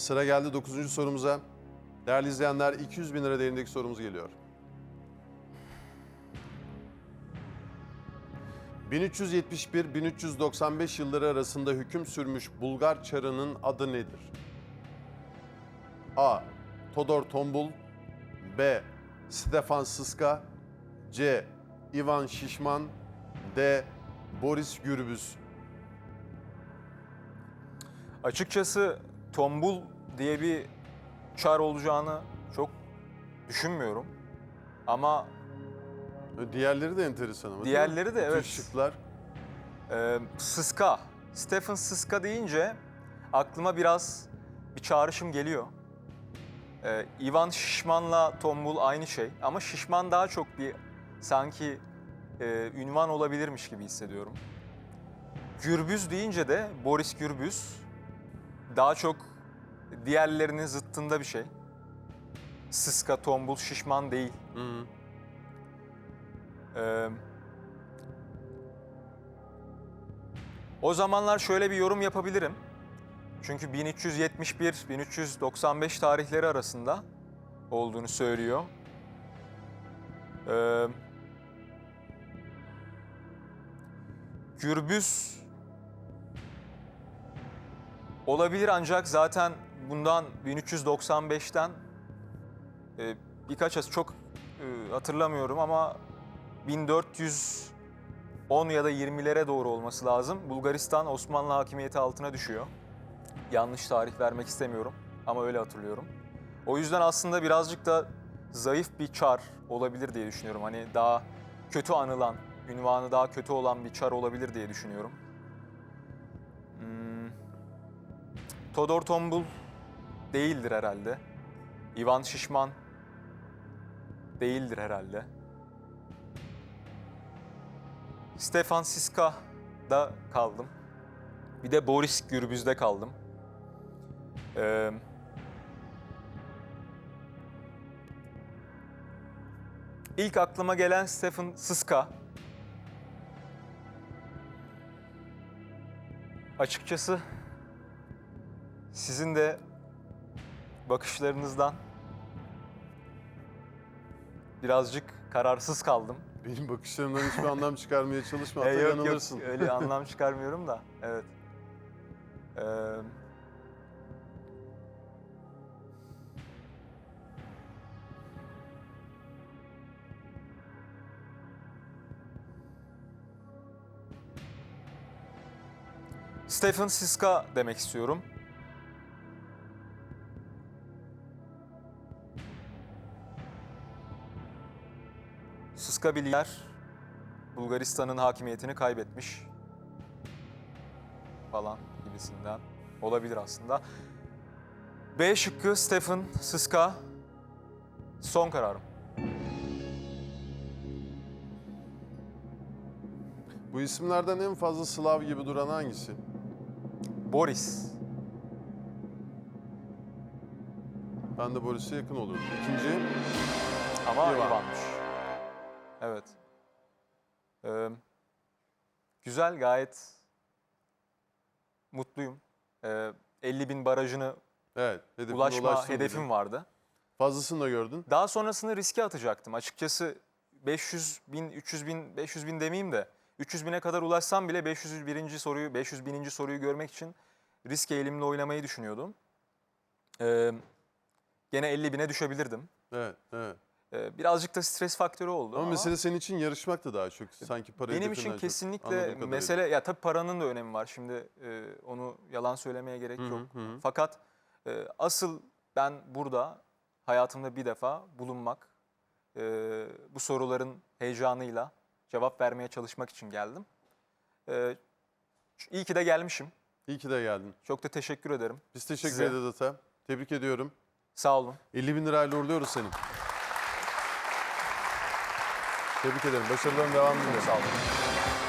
Sıra geldi 9. sorumuza. Değerli izleyenler 200 bin lira değerindeki sorumuz geliyor. 1371-1395 yılları arasında hüküm sürmüş Bulgar çarının adı nedir? A. Todor Tombul B. Stefan Sıska C. Ivan Şişman D. Boris Gürbüz Açıkçası tombul diye bir çar olacağını çok düşünmüyorum. Ama Diğerleri de enteresan ama. değil mi? Diğerleri de, Bütün evet. şıklar. e, Sıska, Stephen Sıska deyince aklıma biraz bir çağrışım geliyor. E, Ivan Şişman'la tombul aynı şey ama Şişman daha çok bir sanki e, ünvan olabilirmiş gibi hissediyorum. Gürbüz deyince de Boris Gürbüz daha çok diğerlerinin zıttında bir şey. Sıska, tombul, şişman değil. Hı hı. Ee, o zamanlar şöyle bir yorum yapabilirim. Çünkü 1371-1395 tarihleri arasında olduğunu söylüyor. Ee, Gürbüz olabilir ancak zaten bundan 1395'ten e, birkaç as çok e, hatırlamıyorum ama 1410 ya da 20'lere doğru olması lazım. Bulgaristan Osmanlı hakimiyeti altına düşüyor. Yanlış tarih vermek istemiyorum ama öyle hatırlıyorum. O yüzden aslında birazcık da zayıf bir çar olabilir diye düşünüyorum. Hani daha kötü anılan, ünvanı daha kötü olan bir çar olabilir diye düşünüyorum. Hmm. Todor Tombul değildir herhalde. Ivan Şişman değildir herhalde. Stefan Siska'da kaldım. Bir de Boris Gürbüz'de kaldım. Ee, ilk aklıma gelen Stefan Siska. Açıkçası sizin de bakışlarınızdan birazcık kararsız kaldım. Benim bakışlarımdan hiçbir anlam çıkarmaya çalışma. E, Hatta yok yok yanılırsın. öyle anlam çıkarmıyorum da evet. Ee, Stephen Siska demek istiyorum. Lider. Bulgaristan'ın hakimiyetini kaybetmiş falan gibisinden olabilir aslında. B şıkkı Stephen Siska son kararım. Bu isimlerden en fazla Slav gibi duran hangisi? Boris. Ben de Boris'e yakın oluyorum. İkinci, Ama Ivan. Ivan'mış. Evet. Ee, güzel, gayet mutluyum. Ee, 50 bin barajını evet. Hedefine ulaşma ulaştın hedefim bugün. vardı. Fazlasını da gördün. Daha sonrasını riske atacaktım. Açıkçası 500 bin, 300 bin, 500 bin demeyeyim de 300 bine kadar ulaşsam bile 501. soruyu, 500 bininci soruyu görmek için risk eğilimle oynamayı düşünüyordum. Ee, gene 50 bine düşebilirdim. Evet, evet. Ee, birazcık da stres faktörü oldu Ama, ama, mesele senin için yarışmak da daha çok. Sanki para benim için kesinlikle mesele ya tabii paranın da önemi var. Şimdi e, onu yalan söylemeye gerek Hı hı, yok. hı. Fakat e, asıl ben burada hayatımda bir defa bulunmak, e, bu soruların heyecanıyla cevap vermeye çalışmak için geldim. E, iyi ki de gelmişim. İyi ki de geldin. Çok da teşekkür ederim. Biz teşekkür ederiz Ata. Tebrik ediyorum. Sağ olun. 50 bin lirayla uğurluyoruz seni. Tebrik ederim. Başarıların devamını diliyorum. Sağ olun.